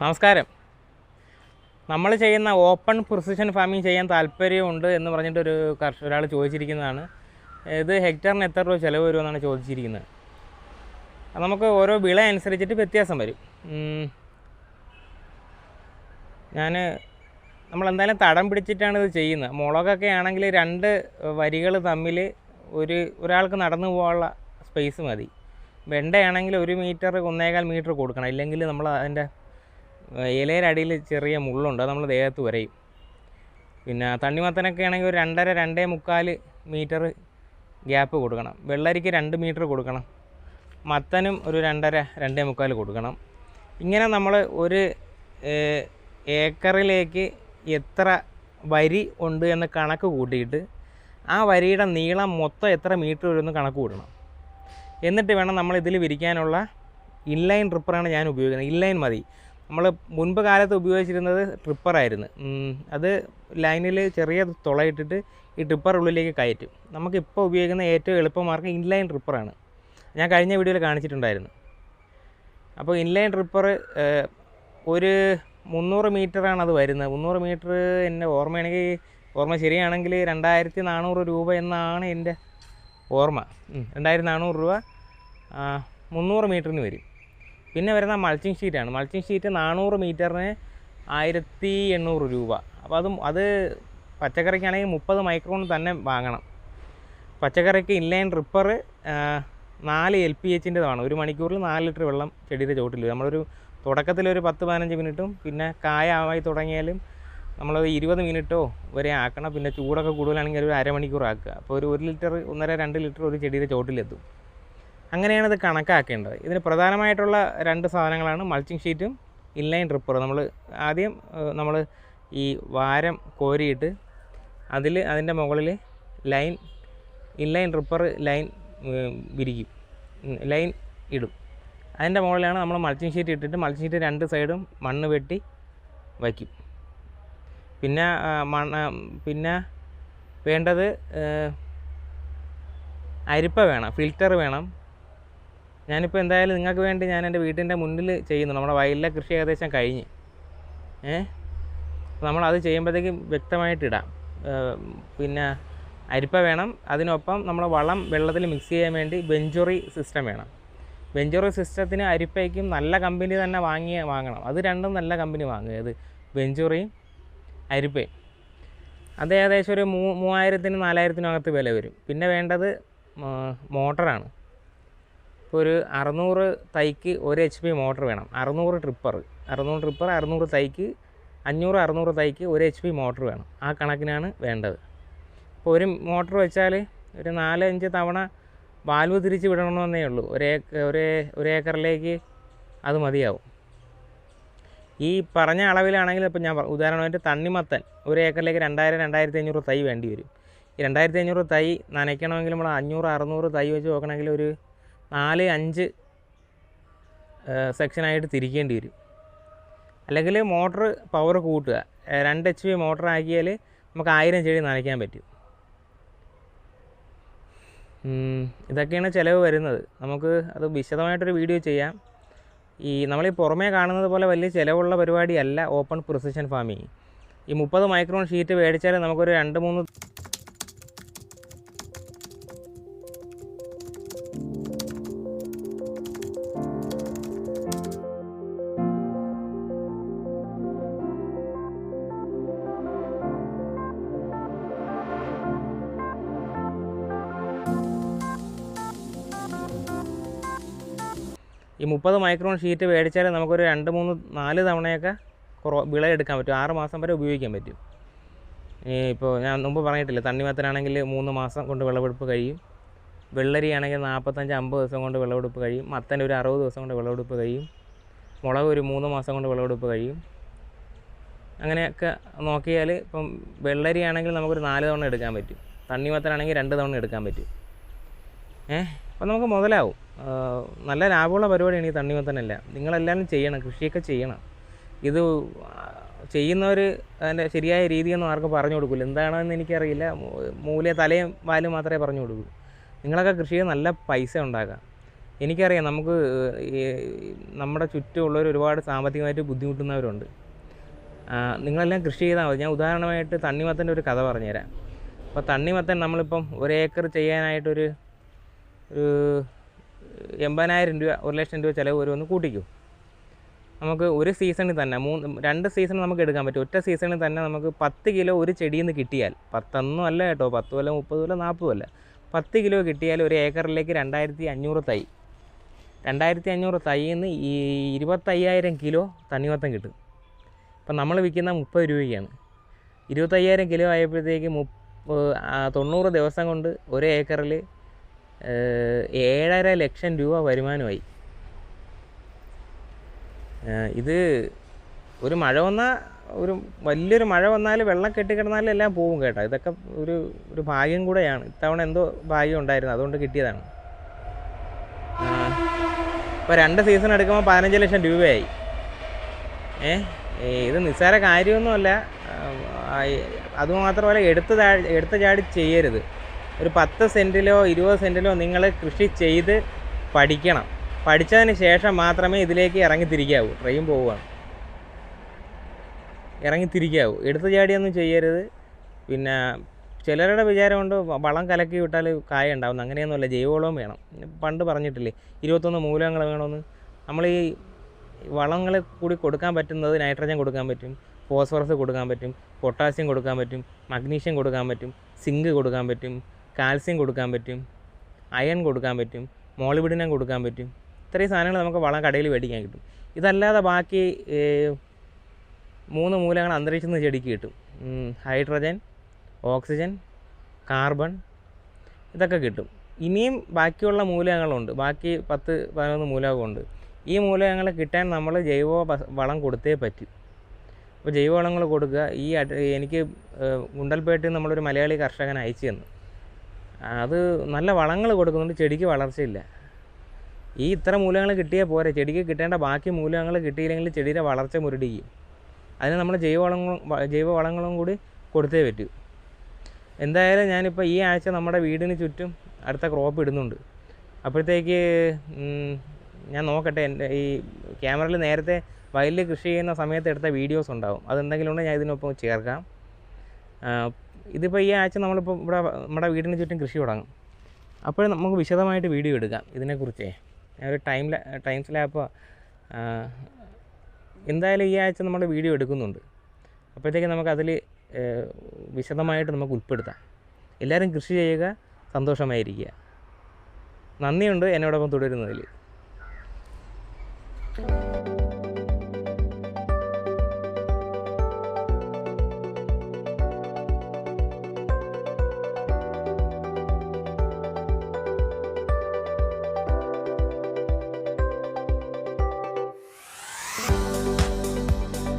നമസ്കാരം. നമ്മൾ ചെയ്യുന്ന ഓപ്പൺ പ്രിസിഷൻ ഫാമിംഗ് ചെയ്യാൻ താല്പര്യമുണ്ട് എന്ന് പറഞ്ഞിട്ടൊരു കർഷ ഒരാൾ ചോദിച്ചിരിക്കുന്നതാണ്. ഇത് ഹെക്ടറിന് എത്ര രൂപ ചിലവ് വരുമെന്നാണ് ചോദിച്ചിരിക്കുന്നത്. നമുക്ക് ഓരോ വിള അനുസരിച്ചിട്ട് വ്യത്യാസം വരും. ഞാൻ നമ്മളെന്തായാലും തടം പിടിച്ചിട്ടാണ് ഇത് ചെയ്യുന്നത്. മുളകൊക്കെ ആണെങ്കിൽ രണ്ട് വരികൾ തമ്മിൽ ഒരു ഒരാൾക്ക് നടന്നു പോകാനുള്ള സ്പേസ് മതി. വെണ്ടയാണെങ്കിൽ ഒരു മീറ്റർ ഒന്നേകാൽ മീറ്റർ കൊടുക്കണം. ഇല്ലെങ്കിൽ നമ്മൾ അതിന്റെ ഇലയുടെ അടിയിൽ ചെറിയ മുള്ളുണ്ട്. അത് നമ്മൾ ദേഹത്ത് വരയും. പിന്നെ തണ്ണിമത്തനൊക്കെ ആണെങ്കിൽ ഒരു രണ്ടര രണ്ടേ മുക്കാൽ മീറ്റർ ഗ്യാപ്പ് കൊടുക്കണം. വെള്ളരിക്ക് രണ്ട് മീറ്റർ കൊടുക്കണം. മത്തനും ഒരു രണ്ടര രണ്ടേ മുക്കാൽ കൊടുക്കണം. ഇങ്ങനെ നമ്മൾ ഒരു ഏക്കറിലേക്ക് എത്ര വരി ഉണ്ട് എന്ന് കണക്ക് കൂട്ടിയിട്ട് ആ വരിയുടെ നീളം മൊത്തം എത്ര മീറ്റർ വരുമെന്ന് കണക്ക് കൂടണം എന്നിട്ട് വേണം നമ്മൾ ഇതിൽ വിരിക്കാനുള്ള ഇൻലൈൻ ട്രിപ്പറാണ് ഞാൻ ഉപയോഗിക്കുന്നത്. ഇൻലൈൻ മതി. നമ്മൾ മുൻപ് കാലത്ത് ഉപയോഗിച്ചിരുന്നത് ട്രിപ്പറായിരുന്നു അത് ലൈനിൽ ചെറിയ തുളയിട്ടിട്ട് ഈ ട്രിപ്പർ ഉള്ളിലേക്ക് കയറ്റും. നമുക്കിപ്പോൾ ഉപയോഗിക്കുന്ന ഏറ്റവും എളുപ്പമാർഗം ഇൻലൈൻ ട്രിപ്പറാണ് ഞാൻ കഴിഞ്ഞ വീഡിയോയിൽ കാണിച്ചിട്ടുണ്ടായിരുന്നു. അപ്പോൾ ഇൻലൈൻ ട്രിപ്പർ ഒരു മുന്നൂറ് മീറ്ററാണ് അത് വരുന്നത്. മുന്നൂറ് മീറ്റർ എന്റെ ഓർമ്മയാണെങ്കിൽ ഓർമ്മ ശരിയാണെങ്കിൽ രണ്ടായിരത്തി നാനൂറ് രൂപ എന്നാണ് എന്റെ ഓർമ്മ. രണ്ടായിരത്തി നാനൂറ് രൂപ മുന്നൂറ് മീറ്ററിന് വരും. പിന്നെ വരുന്ന മൾച്ചിങ് ഷീറ്റാണ് മൾച്ചിങ് ഷീറ്റ് നാനൂറ് മീറ്ററിന് ആയിരത്തി എണ്ണൂറ് രൂപ. അപ്പോൾ അതും അത് പച്ചക്കറിക്കാണെങ്കിൽ മുപ്പത് മൈക്രോൺ തന്നെ വാങ്ങണം. പച്ചക്കറിക്ക് ഇൻലൈൻ റിപ്പർ നാല് എൽ പി എച്ചിന്റെതാണ് ഒരു മണിക്കൂറിൽ നാല് ലിറ്റർ വെള്ളം ചെടിയുടെ ചോട്ടിൽ വരും. തുടക്കത്തിൽ ഒരു പത്ത് പതിനഞ്ച് മിനിറ്റും പിന്നെ കായ ആവായി തുടങ്ങിയാലും നമ്മൾ ഇരുപത് മിനിറ്റോ വരെ ആക്കണം. പിന്നെ ചൂടൊക്കെ കൂടുതലാണെങ്കിൽ ഒരു അരമണിക്കൂർ ആക്കുക. അപ്പോൾ ഒരു ഒരു ലിറ്റർ ഒന്നര രണ്ട് ലിറ്റർ ഒരു ചെടിയുടെ ചോട്ടിലെത്തും അങ്ങനെയാണ് ഇത് കണക്കാക്കേണ്ടത്. ഇതിന് പ്രധാനമായിട്ടുള്ള രണ്ട് സാധനങ്ങളാണ് മൾച്ചിങ് ഷീറ്റും ഇൻലൈൻ ട്രിപ്പർ നമ്മൾ ആദ്യം നമ്മൾ ഈ വാരം കോരിയിട്ട് അതിൽ അതിന്റെ മുകളിൽ ലൈൻ ഇൻലൈൻ റിപ്പർ ലൈൻ വിരിക്കും. ലൈൻ ഇടും. അതിന്റെ മുകളിലാണ് നമ്മൾ മൾച്ചിങ് ഷീറ്റ് ഇട്ടിട്ട് മൾച്ചിങ് ഷീറ്റ് രണ്ട് സൈഡും മണ്ണ് വെട്ടി വയ്ക്കും. പിന്നെ മണ്ണ് പിന്നെ വേണ്ടത് അരിപ്പ വേണം ഫിൽറ്റർ വേണം. ഞാനിപ്പോൾ എന്തായാലും നിങ്ങൾക്ക് വേണ്ടി ഞാൻ എന്റെ വീട്ടിന്റെ മുന്നിൽ ചെയ്യുന്നു. നമ്മുടെ വയലിലെ കൃഷി ഏകദേശം കഴിഞ്ഞ്. ഏ? നമ്മൾ അത് ചെയ്യുമ്പോഴത്തേക്കും വ്യക്തമായിട്ടിടാം പിന്നെ അരിപ്പ വേണം. അതിനൊപ്പം നമ്മൾ വളം വെള്ളത്തിൽ മിക്സ് ചെയ്യാൻ വേണ്ടി ബെഞ്ചുറി സിസ്റ്റം വേണം. ബെഞ്ചുറി സിസ്റ്റത്തിന് അരിപ്പയ്ക്കും നല്ല കമ്പനി തന്നെ വാങ്ങിയ വാങ്ങണം. അത് രണ്ടും നല്ല കമ്പനി വാങ്ങുക അത് ബെഞ്ചുറിയും അരിപ്പയും. അത് ഏകദേശം ഒരു മൂ മൂവായിരത്തിനും നാലായിരത്തിനും അകത്ത് വില വരും. പിന്നെ വേണ്ടത് മോട്ടറാണ്. ഇപ്പോൾ ഒരു അറുന്നൂറ് തൈക്ക് ഒരു എച്ച് പി മോട്ടർ വേണം. അറുന്നൂറ് ട്രിപ്പർ അറുന്നൂറ് ട്രിപ്പർ അറുന്നൂറ് തൈക്ക് അഞ്ഞൂറ് അറുന്നൂറ് തൈക്ക് ഒരു എച്ച് പി മോട്ടർ വേണം. ആ കണക്കിനാണ് വേണ്ടത്. ഇപ്പോൾ ഒരു മോട്ടർ വെച്ചാൽ ഒരു നാല് അഞ്ച് തവണ വാൽവ് തിരിച്ച് വിടണമെന്നേ ഉള്ളൂ. ഒരേ ഒരേ ഒരു ഏക്കറിലേക്ക് അത് മതിയാവും. ഈ പറഞ്ഞ അളവിലാണെങ്കിൽ ഇപ്പോൾ ഞാൻ ഉദാഹരണമായിട്ട് തണ്ണിമത്തൻ ഒരു ഏക്കറിലേക്ക് രണ്ടായിരം രണ്ടായിരത്തി അഞ്ഞൂറ് തൈ വേണ്ടി വരും. ഈ രണ്ടായിരത്തി അഞ്ഞൂറ് തൈ നനയ്ക്കണമെങ്കിൽ നമ്മൾ അഞ്ഞൂറ് അറുന്നൂറ് തൈ വെച്ച് നോക്കണമെങ്കിൽ ഒരു നാല് അഞ്ച് സെക്ഷനായിട്ട് തിരിക്കേണ്ടി വരും. അല്ലെങ്കിൽ മോട്ടർ പവർ കൂട്ടുക. രണ്ട് എച്ച് പി മോട്ടർ ആക്കിയാൽ നമുക്ക് ആയിരം ചെടി നനയ്ക്കാൻ പറ്റും. ഇതൊക്കെയാണ് ചിലവ് വരുന്നത്. നമുക്ക് അത് വിശദമായിട്ടൊരു വീഡിയോ ചെയ്യാം. ഈ നമ്മൾ പുറമേ കാണുന്നത് പോലെ വലിയ ചിലവുള്ള പരിപാടിയല്ല ഓപ്പൺ പ്രിസിഷൻ ഫാമിങ് ഈ മുപ്പത് മൈക്രോൺ ഷീറ്റ് മേടിച്ചാൽ നമുക്കൊരു രണ്ട് മൂന്ന് ഈ മുപ്പത് മൈക്രോൺ ഷീറ്റ് മേടിച്ചാൽ നമുക്കൊരു രണ്ട് മൂന്ന് നാല് തവണയൊക്കെ കുറവ് വിളയെടുക്കാൻ പറ്റും. ആറ് മാസം വരെ ഉപയോഗിക്കാൻ പറ്റും. ഇപ്പോൾ ഞാൻ മുമ്പ് പറഞ്ഞിട്ടില്ല തണ്ണിമത്തനാണെങ്കിൽ മൂന്ന് മാസം കൊണ്ട് വിളവെടുപ്പ് കഴിയും. വെള്ളരി ആണെങ്കിൽ നാൽപ്പത്തഞ്ച് അമ്പത് ദിവസം കൊണ്ട് വിളവെടുപ്പ് കഴിയും. മത്തൻ ഒരു അറുപത് ദിവസം കൊണ്ട് വിളവെടുപ്പ് കഴിയും. മുളക് ഒരു മൂന്ന് മാസം കൊണ്ട് വിളവെടുപ്പ് കഴിയും. അങ്ങനെയൊക്കെ നോക്കിയാൽ ഇപ്പം വെള്ളരി ആണെങ്കിൽ നമുക്കൊരു നാല് തവണ എടുക്കാൻ പറ്റും. തണ്ണിമത്തനാണെങ്കിൽ രണ്ട് തവണ എടുക്കാൻ പറ്റും. ഏഹ് അപ്പം നമുക്ക് മുതലാവും. നല്ല ലാഭമുള്ള പരിപാടിയാണ് ഈ തണ്ണിമത്തനല്ല നിങ്ങളെല്ലാവരും ചെയ്യണം കൃഷിയൊക്കെ ചെയ്യണം. ഇത് ചെയ്യുന്നവർ അതിന്റെ ശരിയായ രീതിയൊന്നും ആർക്കും പറഞ്ഞു കൊടുക്കില്ല എന്താണെന്ന് എനിക്കറിയില്ല. മൂല തലയും വാലും മാത്രമേ പറഞ്ഞു കൊടുക്കൂ. നിങ്ങളൊക്കെ കൃഷി നല്ല പൈസ ഉണ്ടാക്കാം. എനിക്കറിയാം നമുക്ക് നമ്മുടെ ചുറ്റുമുള്ളവർ ഒരുപാട് സാമ്പത്തികമായിട്ട് ബുദ്ധിമുട്ടുന്നവരുണ്ട്. നിങ്ങളെല്ലാം കൃഷി ചെയ്താൽ മതി. ഞാൻ ഉദാഹരണമായിട്ട് തണ്ണിമത്തന്റെ ഒരു കഥ പറഞ്ഞുതരാം. അപ്പോൾ തണ്ണിമത്തൻ നമ്മളിപ്പം ഒരേക്കർ ചെയ്യാനായിട്ടൊരു ഒരു എൺപതിനായിരം രൂപ ഒരു ലക്ഷം രൂപ ചിലവ് വരുമെന്ന് കൂട്ടിക്കൂ. നമുക്ക് ഒരു സീസണിൽ തന്നെ മൂന്ന് രണ്ട് സീസൺ നമുക്ക് എടുക്കാൻ പറ്റും. ഒറ്റ സീസണിൽ തന്നെ നമുക്ക് പത്ത് കിലോ ഒരു ചെടിയിൽ നിന്ന് കിട്ടിയാൽ പത്തൊന്നും അല്ല കേട്ടോ പത്തും അല്ല മുപ്പതും അല്ല നാൽപ്പതും അല്ല. പത്ത് കിലോ കിട്ടിയാൽ ഒരു ഏക്കറിലേക്ക് രണ്ടായിരത്തി അഞ്ഞൂറ് തൈ. രണ്ടായിരത്തി അഞ്ഞൂറ് തൈയിൽ നിന്ന് ഈ ഇരുപത്തയ്യായിരം കിലോ തണ്ണിമത്തം കിട്ടും. ഇപ്പം നമ്മൾ വിൽക്കുന്ന മുപ്പത് രൂപയ്ക്കാണ്. ഇരുപത്തയ്യായിരം കിലോ ആയപ്പോഴത്തേക്ക് മുപ്പ് തൊണ്ണൂറ് ദിവസം കൊണ്ട് ഒരു ഏക്കറിൽ ഏഴര ലക്ഷം രൂപ വരുമാനമായി. ഇത് ഒരു മഴ വന്നാൽ ഒരു വലിയൊരു മഴ വന്നാൽ വെള്ളം കെട്ടിക്കിടന്നാലും എല്ലാം പോവും കേട്ടോ. ഇതൊക്കെ ഒരു ഒരു ഭാഗ്യം കൂടെയാണ്. ഇത്തവണ എന്തോ ഭാഗ്യം ഉണ്ടായിരുന്നു. അതുകൊണ്ട് കിട്ടിയതാണ്. ഇപ്പോൾ രണ്ട് സീസൺ എടുക്കുമ്പോൾ പതിനഞ്ച് ലക്ഷം രൂപയായി. ഏ ഇത് നിസ്സാര കാര്യമൊന്നുമല്ല. അതുമാത്രമല്ല എടുത്ത് താഴ് എടുത്ത് ചാടി ചെയ്യരുത്. ഒരു പത്ത് സെന്റിലോ ഇരുപത് സെന്റിലോ നിങ്ങൾ കൃഷി ചെയ്ത് പഠിക്കണം. പഠിച്ചതിന് ശേഷം മാത്രമേ ഇതിലേക്ക് ഇറങ്ങി തിരിക്കാവൂ ട്രെയിൻ പോവുകയാണ്. ഇറങ്ങി തിരിക്കാവൂ എടുത്ത ചാടിയൊന്നും ചെയ്യരുത്. പിന്നെ ചിലരുടെ വിചാരമുണ്ട് വളം കലക്കി വിട്ടാൽ കായ ഉണ്ടാവുന്നു അങ്ങനെയൊന്നുമല്ല ജൈവവളവും വേണം. പണ്ട് പറഞ്ഞിട്ടില്ലേ ഇരുപത്തൊന്ന് മൂലകങ്ങൾ വേണമെന്ന്. നമ്മൾ ഈ വളങ്ങൾ കൂടി കൊടുക്കാൻ പറ്റുന്നത് നൈട്രജൻ കൊടുക്കാൻ പറ്റും ഫോസ്ഫറസ് കൊടുക്കാൻ പറ്റും പൊട്ടാസ്യം കൊടുക്കാൻ പറ്റും മഗ്നീഷ്യം കൊടുക്കാൻ പറ്റും സിങ്ക് കൊടുക്കാൻ പറ്റും കാൽസ്യം കൊടുക്കാൻ പറ്റും അയൺ കൊടുക്കാൻ പറ്റും മോളിബിഡിനം കൊടുക്കാൻ പറ്റും. ഇത്രയും സാധനങ്ങൾ നമുക്ക് വളം കടയിൽ മേടിക്കാൻ കിട്ടും. ഇതല്ലാതെ ബാക്കി മൂന്ന് മൂലങ്ങൾ അന്തരീക്ഷത്തിൽ നിന്ന് ചെടിക്ക് കിട്ടും. ഹൈഡ്രജൻ ഓക്സിജൻ കാർബൺ ഇതൊക്കെ കിട്ടും. ഇനിയും ബാക്കിയുള്ള മൂലകങ്ങളുണ്ട്. ബാക്കി പത്ത് പതിനൊന്ന് മൂലകമുണ്ട് ഈ മൂലകങ്ങൾ കിട്ടാൻ നമ്മൾ ജൈവ വളം കൊടുത്തേ പറ്റും. അപ്പോൾ ജൈവവളങ്ങൾ കൊടുക്കുക. ഈ എനിക്ക് ഗുണ്ടൽപേട്ടിൽ നമ്മളൊരു മലയാളി കർഷകൻ അയച്ചു തന്നു. അത് നല്ല വളങ്ങൾ കൊടുക്കുന്നുണ്ട് ചെടിക്ക് വളർച്ചയില്ല. ഈ ഇത്ര മൂലങ്ങൾ കിട്ടിയാൽ പോരെ ചെടിക്ക് കിട്ടേണ്ട ബാക്കി മൂലങ്ങൾ കിട്ടിയില്ലെങ്കിൽ ചെടിയുടെ വളർച്ച മുരടിക്കും. അതിന് നമ്മൾ ജൈവവളങ്ങളും ജൈവവളങ്ങളും കൂടി കൊടുത്തേ പറ്റൂ. എന്തായാലും ഞാനിപ്പോൾ ഈ ആഴ്ച നമ്മുടെ വീടിന് ചുറ്റും അടുത്ത ക്രോപ്പ് ഇടുന്നുണ്ട്. അപ്പോഴത്തേക്ക് ഞാൻ നോക്കട്ടെ എന്റെ ഈ ക്യാമറയിൽ നേരത്തെ വയലിൽ കൃഷി ചെയ്യുന്ന സമയത്ത് എടുത്ത വീഡിയോസ് ഉണ്ടാവും. അതെന്തെങ്കിലും ഉണ്ടെങ്കിൽ ഞാൻ ഇതിനൊപ്പം ചേർക്കാം. ഇതിപ്പോൾ ഈ ആഴ്ച നമ്മളിപ്പോൾ ഇവിടെ നമ്മുടെ വീടിന് ചുറ്റും കൃഷി തുടങ്ങും. അപ്പോൾ നമുക്ക് വിശദമായിട്ട് വീഡിയോ എടുക്കാം ഇതിനെക്കുറിച്ചേ. ഒരു ടൈം ടൈം സ്ലാപ്പ് എന്തായാലും ഈ ആഴ്ച നമ്മൾ വീഡിയോ എടുക്കുന്നുണ്ട്. അപ്പോഴത്തേക്ക് നമുക്കതിൽ വിശദമായിട്ട് നമുക്ക് ഉൾപ്പെടുത്താം. എല്ലാവരും കൃഷി ചെയ്യുക സന്തോഷമായിരിക്കുക. നന്ദിയുണ്ട് എന്നോടൊപ്പം തുടരുന്നതിൽ